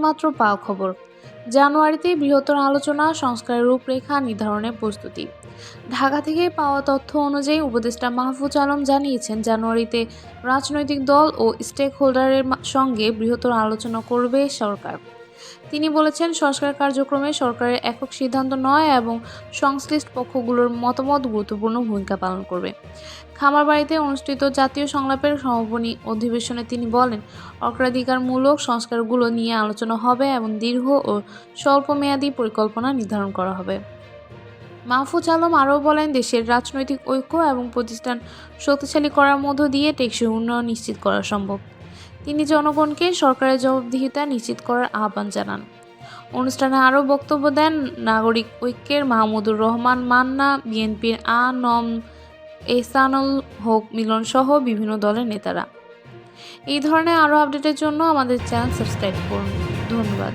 এইমাত্র পাওয়া খবর। জানুয়ারিতে বৃহত্তর আলোচনা সংস্কারের রূপরেখা, নির্ধারণের প্রস্তুতি। ঢাকা থেকে পাওয়া তথ্য অনুযায়ী উপদেষ্টা মাহফুজ আলম জানিয়েছেন, জানুয়ারিতে রাজনৈতিক দল ও স্টেক হোল্ডারের সঙ্গে বৃহত্তর আলোচনা করবে সরকার। তিনি বলেছেন, সংস্কার কার্যক্রমে সরকারের একক সিদ্ধান্ত নয় এবং সংশ্লিষ্ট পক্ষগুলোর মতামত গুরুত্বপূর্ণ ভূমিকা পালন করবে। খামারবাড়িতে অনুষ্ঠিত জাতীয় সংলাপের সমাপনী অধিবেশনে তিনি বলেন, অগ্রাধিকারমূলক সংস্কারগুলো নিয়ে আলোচনা হবে এবং দীর্ঘ ও স্বল্পমেয়াদী পরিকল্পনা নির্ধারণ করা হবে। মাহফুজ আলম আরও বলেন, দেশের রাজনৈতিক ঐক্য এবং প্রতিষ্ঠান শক্তিশালী করার মধ্য দিয়ে টেকসই উন্নয়ন নিশ্চিত করা সম্ভব। তিনি জনগণকে সরকারের জবাবদিহিতা নিশ্চিত করার আহ্বান জানান। অনুষ্ঠানে আরও বক্তব্য দেন নাগরিক ঐক্যের মাহমুদুর রহমান মান্না, বিএনপির আ নম, এহসানুল হক মিলন সহ বিভিন্ন দলের নেতারা। এই ধরনের আরও আপডেটের জন্য আমাদের চ্যানেল সাবস্ক্রাইব করুন। ধন্যবাদ।